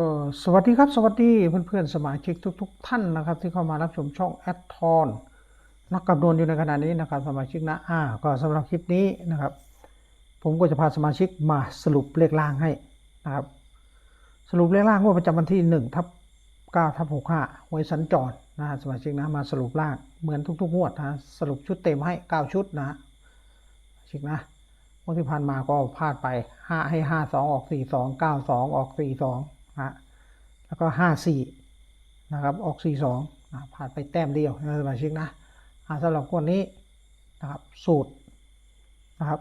ก็สวัสดีครับ สวัสดีเพื่อนๆ สมาชิกทุกๆท่านนะครับ ที่เข้ามารับชมช่องแอดทอนนักกำนวณอยู่ในขณะนี้นะครับ สมาชิกนะอ่าก็สำหรับคลิปนี้นะครับ ผมก็จะพาสมาชิกมาสรุปเลขล่างให้นะครับ สรุปเลขล่างงวดประจำวันที่1ทับ9ทับ65หวยสัญจรนะฮะสมาชิกนะมาสรุปล่างเหมือนทุกๆงวดนะสรุปชุดเต็มให้ 9 ชุดนะสมาชิกนะงวดที่ผ่านมาก็พลาดไปห้าให้ห้าสองออกสี่สองเก้าสองออกสี่สอง นะแล้วก็ห้าสี่นะครับออกสี่สองนะพลาดไปแต้มเดียวนะสมาชิกนะสำหรับคนนี้นะครับสูตรนะครับ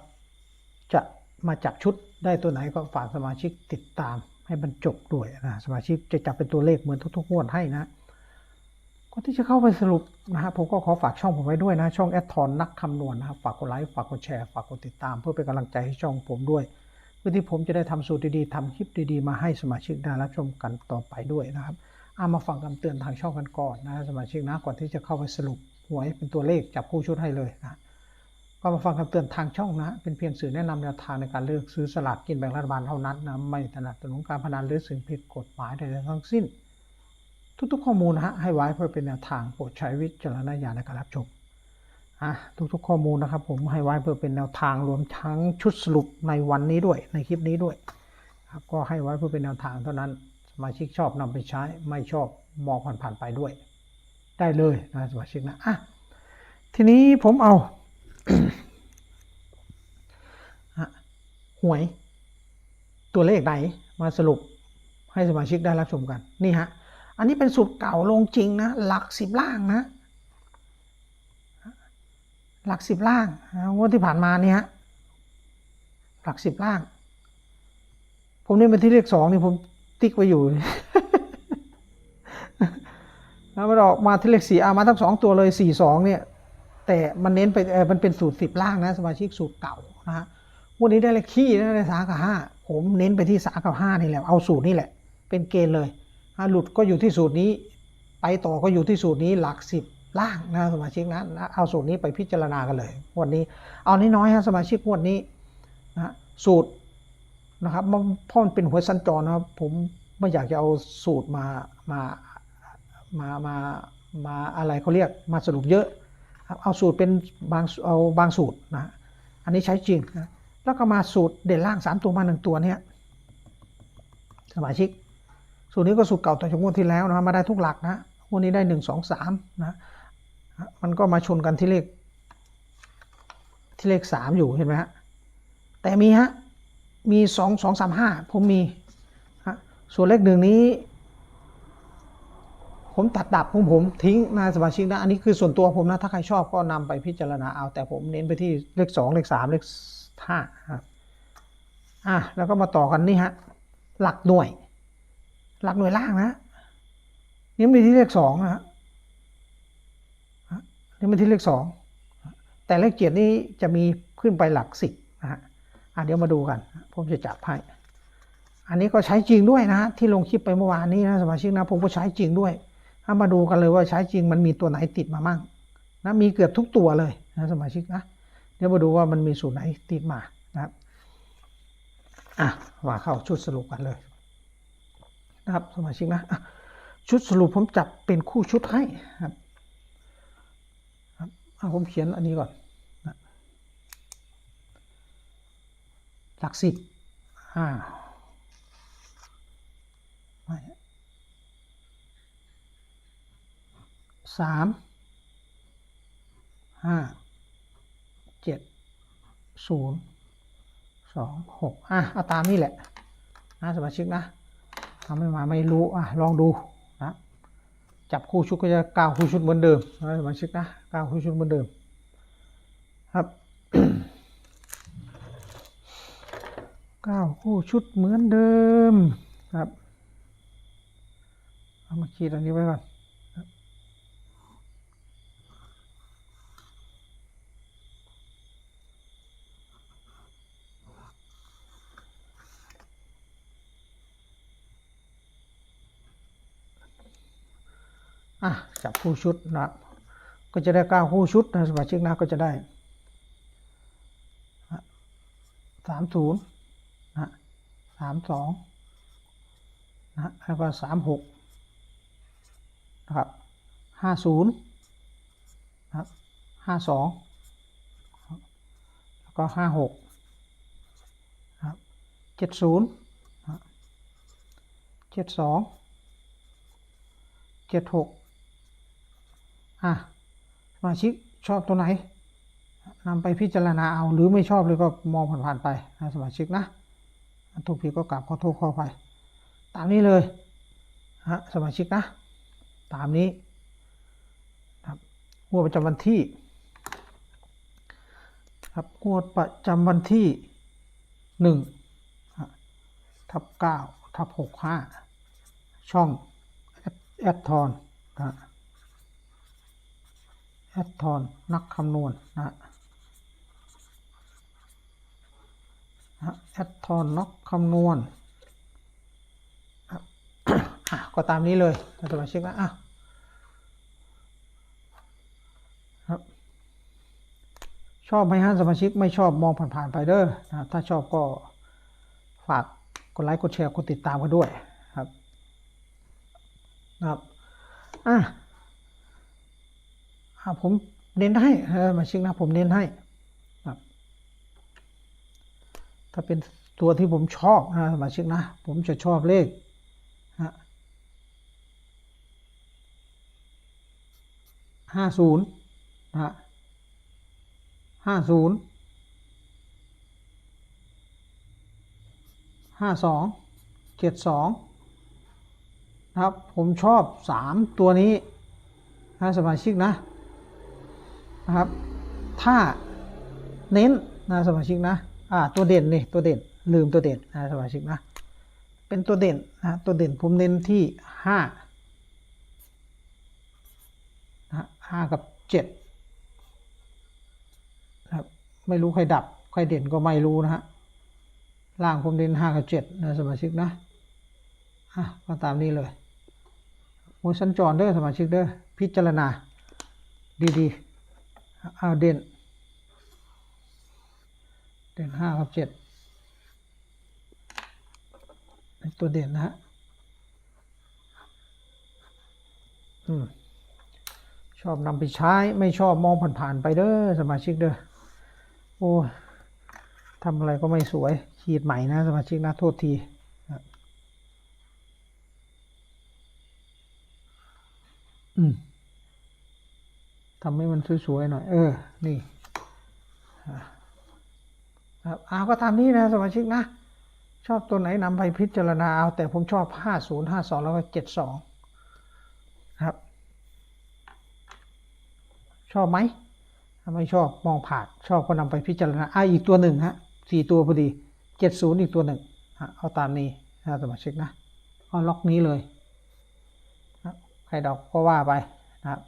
จะมาจับชุดได้ตัวไหนก็ฝากสมาชิกติดตามให้มันจบด้วยนะสมาชิกจะจับเป็นตัวเลขเหมือนทุกๆงวดให้นะก่อนที่จะเข้าไปสรุปนะครับผมก็ขอฝากช่องผมไว้ด้วยนะ ช่องแอดทอนนักคำนวณนะครับ ฝากกดไลค์ ฝากกดแชร์ ฝากกดติดตาม เพื่อเป็นกำลังใจให้ช่องผมด้วย เพื่อที่ผมจะได้ทำสูตรดีๆทำคลิปดีๆ มาให้สมาชิกได้รับชมกันต่อไปด้วยนะครับเอามาฟังคำเตือนทางช่องกันก่อนนะสมาชิกนะก่อนที่จะเข้าไปสรุปหวยเป็นตัวเลขจับคู่ชุดให้เลยนะก็มาฟังคำเตือนทางช่องนะ เป็นเพียงสื่อแนะนำแนวทางในการเลือกซื้อสลากกินแบ่งรัฐบาลเท่านั้นนะไม่สนับสนุนการพนันหรือสิ่งผิดกฎหมายใดๆทั้งสิ้น ทุกๆข้อมูลนะฮะให้ไว้เพื่อเป็นแนวทางโปรดใช้วิจารณญาณในการรับชม อะทุกๆข้อมูลนะครับ ผมให้ไว้เพื่อเป็นแนวทางรวมทั้งชุดสรุปในวันนี้ด้วย ในคลิปนี้ด้วยครับก็ให้ไว้เพื่อเป็นแนวทางเท่านั้น สมาชิกชอบนำไปใช้ไม่ชอบมองผ่านๆไปด้วย ได้เลยนะสมาชิกนะอะทีนี้ผมเอาหวยตัวเลขไหนมาสรุปให้สมาชิกได้รับชมกันนี่ฮะอันนี้เป็นสูตรเก่าลงจริงนะหลักสิบล่างนะ หลักสิบล่างงวดที่ผ่านมาเนี่ยฮะหลักสิบล่าง ผมนี่เป็นที่เลขสองนี่ผมติ๊กไว้อยู่แล้วมันออกมาที่เลขสี่อามาทั้งสองตัวเลยสี่สองเนี่ย แต่มันเน้นไปเออมันเป็นสูตรสิบล่างนะสมาชิกสูตรเก่านะฮะวันนี้ได้เลขขี้นะได้สามกับห้าผมเน้นไปที่สามกับห้านี่แหละเอาสูตรนี่แหละ เป็นเกณฑ์เลยหลุดก็อยู่ที่สูตรนี้ ไปต่อก็อยู่ที่สูตรนี้หลักสิบ ล่างนะสมาชิกนะเอาสูตรนี้ไปพิจารณากันเลยวันนี้ เอาน้อยๆฮะสมาชิกวันนี้นะสูตรนะครับมันเพราะมันเป็นหัวสัญจรนะครับผมไม่อยากจะเอาสูตรมามามามามาอะไรเขาเรียกมาสรุปเยอะเอาสูตรเป็นบางเอาบางสูตรนะอันนี้ใช้จริงนะแล้วก็มาสูตรเด่นล่างสามตัวมาหนึ่งตัวเนี่ยสมาชิก สูตรนี้ก็สูตรเก่าแต่จากงวดที่แล้วนะมาได้ทุกหลักนะงวดนี้ได้หนึ่งสองสามนะ มันก็มาชนกันที่เลข ที่เลขสามอยู่เห็นไหมฮะ แต่มีฮะ มีสองสองสามห้าผมมีฮะส่วนเลขหนึ่งนี้ ผมตัดดับของผมทิ้งนะสมาชิกนะอันนี้คือส่วนตัวผมนะ ถ้าใครชอบก็นำไปพิจารณาเอา แต่ผมเน้นไปที่เลขสองเลขสามเลขห้าครับอะแล้วก็มาต่อกันนี่ฮะ หลักหน่วย หลักหน่วยล่างนะนี่มีที่เลขสองนะฮะ นี่มีที่เลขสองแต่เลขเจ็ดนี้จะมีขึ้นไปหลักสิบนะฮะอะเดี๋ยวมาดูกัน ผมจะจับให้อันนี้ก็ใช้จริงด้วยนะที่ลงคลิปไปเมื่อวานนี้นะสมาชิกนะผมก็ใช้จริงด้วยถ้ามาดูกันเลยว่าใช้จริงมันมีตัวไหนติดมามั่งนะมีเกือบทุกตัวเลยนะสมาชิกนะเดี๋ยวมาดูว่ามันมีสูตรไหนติดมานะครับอะว่าเข้าชุดสรุปกันเลยนะครับสมาชิกนะชุดสรุปผมจับเป็นคู่ชุดให้ครับ เอาผมเขียนอันนี้ก่อนนะหลักสิบอ่าไม่สามห้าเจ็ดศูนย์สองหกอะเอาตามนี่แหละนะสมาชิกนะทำไม่มาไม่รู้อะลองดู จับคู่ชุดก็จะก้าวคู่ชุดเหมือนเดิมนะสมาชิกนะก้าวคู่ชุดเหมือนเดิม ครับก้าวคู่ชุดเหมือนเดิมครับ เอามาขีดอันนี้ไว้ก่อนครับ อะจับคู่ชุดนะก็จะได้เก้าคู่ชุดนะสมาชิกนะก็จะได้สามศูนย์นะสามสองนะแล้วก็สามหกนะครับห้าศูนย์นะห้าสองแล้วก็ห้าหกนะเจ็ดศูนย์เจ็ดสองเจ็ดหก อะสมาชิกชอบตัวไหนนำไปพิจารณาเอาหรือไม่ชอบเลยก็มองผ่านๆไปนะสมาชิกนะถูกผิดก็กลับขอโทษขอไปตามนี้เลยฮะสมาชิกนะ ตามนี้ครับงวดประจำวันที่ ครับงวดประจำวันที่หนึ่งทับเก้าทับหกห้าช่องแอดทอนนะ แอดทอนนักคำนวณนะนะแอดทอนนักคำนวณก็ตามนี้เลยสมาชิกนะอะชอบไหมฮะสมาชิกไม่ชอบมองผ่านๆไปเด้อนะถ้าชอบก็ฝากกดไลค์กดแชร์กดติดตามกันด้วยครับนะครับอะอะ ผมเน้นให้สมาชิกนะผมเน้นให้ครับถ้าเป็นตัวที่ผมชอบนะสมาชิกนะ ผมจะชอบเลขฮะห้าศูนย์นะฮะห้าศูนย์ห้าสองเจ็ดสองนะครับ ผมชอบสามตัวนี้นะสมาชิกนะ นะครับ ถ้าเน้นนะสมาชิกนะอ่าตัวเด่นนี่ตัวเด่นลืมตัวเด่นนะสมาชิกนะ เป็นตัวเด่นนะตัวเด่นผมเน้นที่ห้านะห้ากับเจ็ดนะครับไม่รู้ใครดับใครเด่นก็ไม่รู้นะฮะล่างผมเน้นห้ากับเจ็ดนะสมาชิกนะอะก็ตามนี้เลยโอ้ยสัญจรเด้อสมาชิกเด้อพิจารณาดีๆ อาเด่น เด่นห้ากับเจ็ดตัวเด่นนะฮะ อืม ชอบนำไปใช้ ไม่ชอบมองผ่านๆไปเด้อสมาชิกเด้อ โอ้ทำอะไรก็ไม่สวย ขีดใหม่นะสมาชิกนะ โทษทีอืม ทำให้มันสวยๆหน่อย เออ นี่ครับอ่าก็ตามนี้นะสมาชิกนะ ชอบตัวไหนนำไปพิจารณาเอา แต่ผมชอบ 50 52 แล้วก็ 72 ครับ ชอบไหมถ้าไม่ชอบมองผ่าน ชอบก็นำไปพิจารณาอ่าอีกตัวหนึ่งฮะสี่ตัวพอดี70อีกตัวหนึ่งฮะเอาตามนี้นะสมาชิกนะเอาล็อกนี้เลยใครดอกก็ว่าไปนะครับ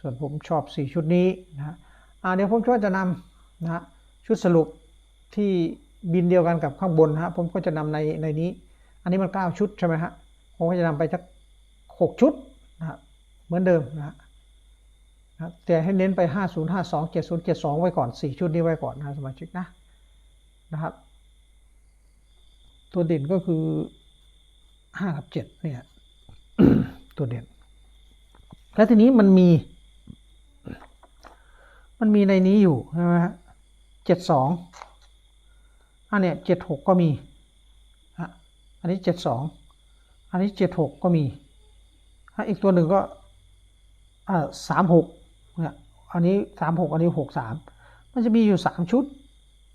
ส่วนผมชอบ 4 ชุดนี้นะฮะอ่าเดี๋ยวผมช่วยจะนำนะชุดสรุปที่บินเดียวกันกับข้างบนนะฮะผมก็จะนำในในนี้ อันนี้มัน 9 ชุดใช่ไหมฮะผมก็จะนำไปสัก6ชุดนะเหมือนเดิมนะฮะนะแต่ให้เน้นไป 50 52 70 72 ไว้ก่อน 4 ชุดนี้ไว้ก่อนนะสมาชิกนะนะครับ ตัวเด่นก็คือ 5 กับ 7 เนี่ย ตัวเด่น แล้วทีนี้มันมี มันมีในนี้อยู่ใช่ไหมฮะเจ็ดสองอันเนี้ยเจ็ดหกก็มีอะอันนี้เจ็ดสองอันนี้เจ็ดหกก็มีอีกตัวหนึ่งก็อ่าสามหกเนี่ยอันนี้สามหกอันนี้หกสามมันจะมีอยู่สามชุด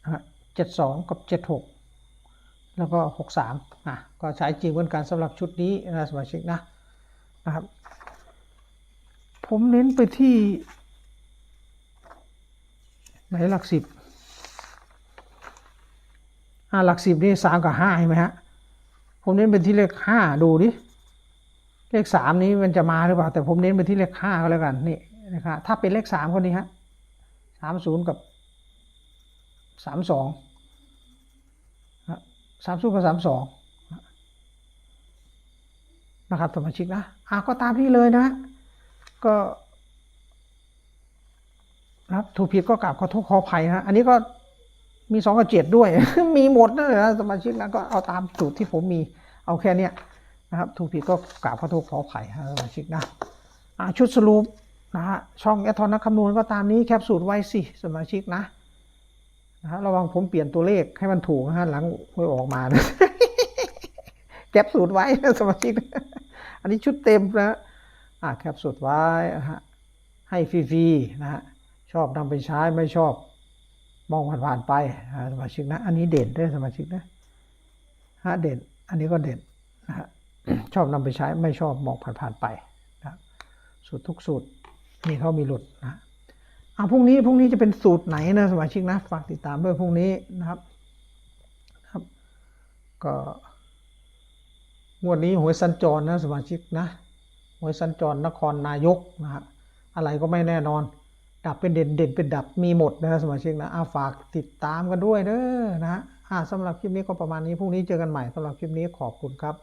นะเจ็ดสองกับเจ็ดหกแล้วก็หกสามอะก็ใช้จริงเหมือนกันสำหรับชุดนี้นะสมาชิกนะนะครับ ผมเน้นไปที่ ไหนหลักสิบอ่าหลักสิบนี่สามกับห้าเห็นไหมฮะ ผมเน้นเป็นที่เลขห้าดูดิ เลขสามนี้มันจะมาหรือเปล่า แต่ผมเน้นไปที่เลขห้าก็แล้วกัน นี่นะครับถ้าเป็นเลขสามคนนี้ฮะสามศูนย์กับสามสองสามศูนย์กับสามสองนะครับสมาชิกนะอ่าก็ตามนี้เลยนะ ก็ นะครับถูกผิดก็กราบขอโทษขออภัยนะอันนี้ก็มีสองกับเจ็ดด้วย มีหมดนั่นแหละนะสมาชิกนะก็เอาตามสูตรที่ผมมีเอาแค่เนี้ยนะครับถูกผิดก็กราบขอโทษขออภัยสมาชิกนะชุดสรุปนะฮะช่องแอทอนนักคำนวณก็ตามนี้แคปสูตรไว้สิสมาชิกนะนะฮะระวังผมเปลี่ยนตัวเลขให้มันถูกนะฮะหลังหวยออกมานะแคปสูตรไว้สมาชิกนะอันนี้ชุดเต็มนะอ่าแคปสูตรไว้นะฮะให้ฟรีๆนะฮะ ชอบนำไปใช้ไม่ชอบมองผ่านๆไปสมาชิกนะอันนี้เด่นด้วยสมาชิกนะฮะเด่นอันนี้ก็เด่นนะฮะชอบนำไปใช้ไม่ชอบมองผ่านๆไปนะสูตรทุกสูตรมีเขามีหลุดนะอ่าพรุ่งนี้พรุ่งนี้จะเป็นสูตรไหนนะสมาชิกนะฝากติดตามด้วยพรุ่งนี้นะครับครับ ก็งวดนี้หวยสัญจรนะสมาชิกนะหวยสัญจรนครนายกนะฮะอะไรก็ไม่แน่นอน ดับเป็นเด่นเด่นเป็นดับมีหมดนะสมาชิกนะอาฝากติดตามกันด้วยเด้อนะฮะอาสำหรับคลิปนี้ก็ประมาณนี้พรุ่งนี้เจอกันใหม่สำหรับคลิปนี้ขอบคุณครับ